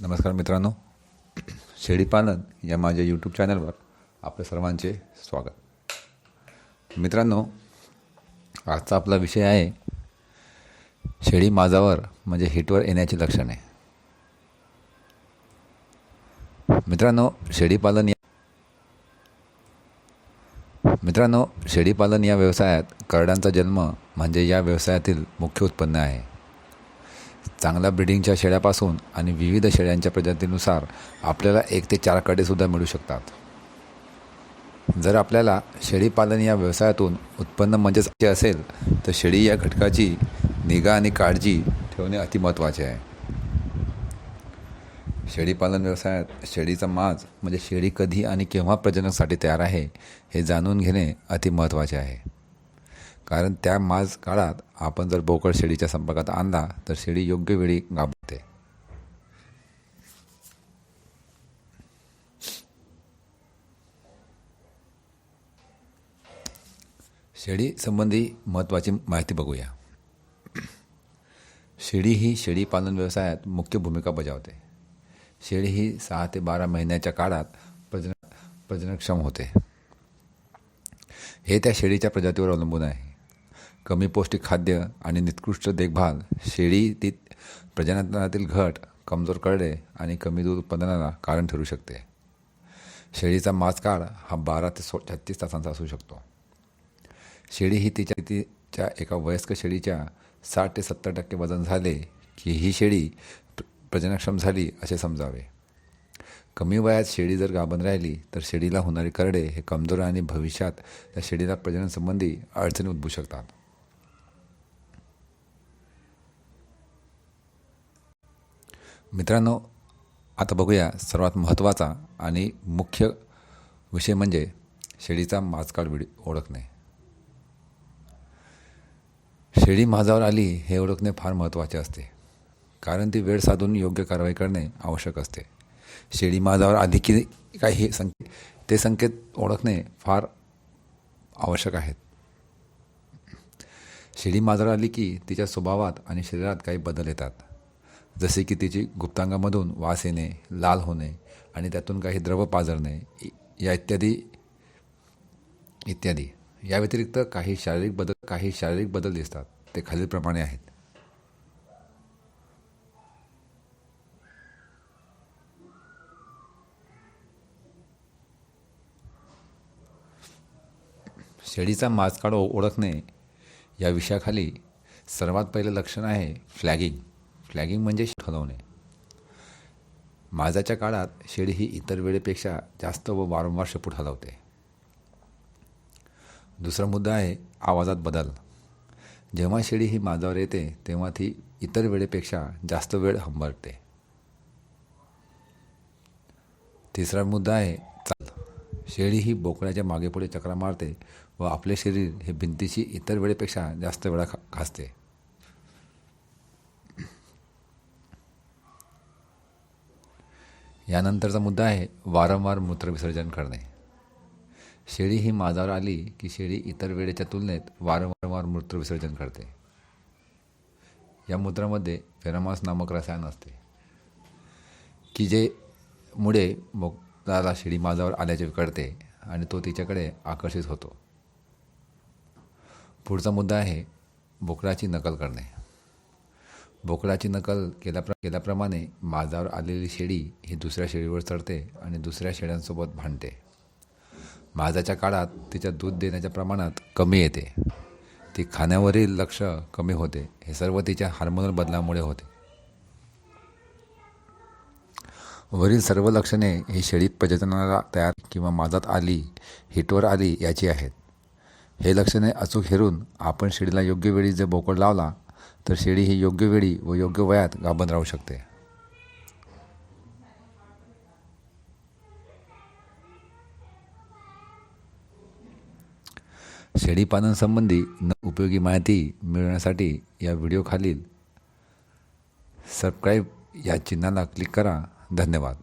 नमस्कार मित्रांनो. शेळीपालन या माझ्या यूट्यूब चॅनलवर आपल्या सर्वांचे स्वागत. मित्रांनो आजचा आपला विषय आहे शेळी माझावर म्हणजे हिटवर येण्याची लक्षणे. मित्रांनो शेळीपालन या मित्रांनो शेळीपालन या व्यवसायात करडांचा जन्म म्हणजे या व्यवसायातील मुख्य उत्पन्न आहे. चांगल्या ब्रिडिंगच्या शेळ्यापासून आणि विविध शेळ्यांच्या प्रजातीनुसार आपल्याला एक ते चार कडेसुद्धा मिळू शकतात. जर आपल्याला शेळीपालन या व्यवसायातून उत्पन्न म्हणजेच असेल तर शेळी या घटकाची निगा आणि काळजी ठेवणे अति महत्त्वाचे आहे. शेळीपालन व्यवसायात शेळीचा माज म्हणजे शेळी कधी आणि केव्हा प्रजननासाठी तयार आहे हे जाणून घेणे अति महत्त्वाचे आहे. कारण त्या माज काळात आपण जर बोकड शेळीच्या संपर्कात आणला तर शेळी योग्य वेळी गाभते शेळी संबंधी महत्त्वाची माहिती बघूया. शेळी ही शेळी पालन व्यवसायात मुख्य भूमिका बजावते. शेळी ही सहा ते बारा महिन्याच्या काळात प्रजन प्रजनक्षम होते. हे त्या शेळीच्या प्रजातीवर अवलंबून आहे. कमी पौष्टिक खाद्य आणि निकृष्ट देखभाल शेळी ती प्रजननातील घट कमजोर करडे आणि कमी दूध उत्पादनाला कारण ठरू शकते. शेळीचा मासकाळ हा बारा ते सो छत्तीस तासांचा असू शकतो. शेळी ही तिच्या तिच्या एका वयस्क शेळीच्या साठ ते सत्तर टक्के वजन झाले की ही शेळी प्र- प्रजनक्षम झाली असे समजावे. कमी वयात शेळी जर गाभण राहिली तर शेळीला होणारे करडे हे कमजोर आणि भविष्यात त्या शेळीला प्रजननसंबंधी अडचणी उद्भवू शकतात. मित्रांनो आता बघूया सर्वात महत्त्वाचा आणि मुख्य विषय म्हणजे शेळीचा माजकाळ विड ओळखणे. शेळी माझावर आली हे ओळखणे फार महत्त्वाचे असते. कारण ती वेळ साधून योग्य कारवाई करणे आवश्यक असते. शेळी माझावर आली की काही हे संकेत ते संकेत ओळखणे फार आवश्यक आहेत. शेळी माझावर आली की तिच्या स्वभावात आणि शरीरात काही बदल येतात. जसे की तिची गुप्तांगामधून वास येणे लाल होणे आणि त्यातून काही द्रव पाजरणे या इत्यादी इत्यादी. या व्यतिरिक्त काही शारीरिक बदल काही शारीरिक बदल दिसतात. ते खालीलप्रमाणे आहेत. शेळीचा माजकाळ ओळखणे या विषयाखाली सर्वात पहिलं लक्षण आहे फ्लॅगिंग. फ्लॅगिंग म्हणजे ठरवणे. हलवणे माझाच्या काळात शेळी ही इतर वेळेपेक्षा जास्त व वारंवार शेपूट हलवते. दुसरा मुद्दा आहे आवाजात बदल. जेव्हा शेळी ही माझावर येते तेव्हा ती इतर वेळेपेक्षा जास्त वेळ हंबरते. तिसरा मुद्दा आहे चाल. शेळी ही बोकड्याच्या मागेपुढे चक्रा मारते व आपले शरीर हे भिंतीशी इतर वेळेपेक्षा जास्त वेळा खा घासते. यानंतरचा मुद्दा आहे वारंवार मूत्रविसर्जन करणे. शेळी ही माजावर आली की शेळी इतर वेळेच्या तुलनेत वारंवार मूत्रविसर्जन करते. या मूत्रामध्ये फेरामास नामक रसायन असते की जे मुळे मुक्ताला शेळी माजावर आल्याचे कळते आणि तो तिच्याकडे आकर्षित होतो. पुढचा मुद्दा आहे बोकडाची नकल करणे. बोकडाची नकल केल्याप्र केल्याप्रमाणे माझावर आलेली शेळी ही दुसऱ्या शेळीवर चढते आणि दुसऱ्या शेळ्यांसोबत भांडते. माझाच्या काळात तिच्या दूध देण्याच्या प्रमाणात कमी येते. ती खाण्यावरील लक्ष कमी होते. हे सर्व तिच्या हार्मोनल बदलामुळे होते. वरील सर्व लक्षणे ही शेळी प्रजननाला तयार किंवा माझात आली हिटवर आली याची आहेत. हे लक्षणे अचूक हेरून आपण शेळीला योग्य वेळी जे बोकड लावला तर शेळी ही योग्य वेळी व योग्य वयात गाभण राहू शकते. शेळीपालनासंबंधी न उपयोगी माहिती मिळवण्यासाठी या व्हिडिओखालील सबस्क्राईब या चिन्हाला क्लिक करा. धन्यवाद.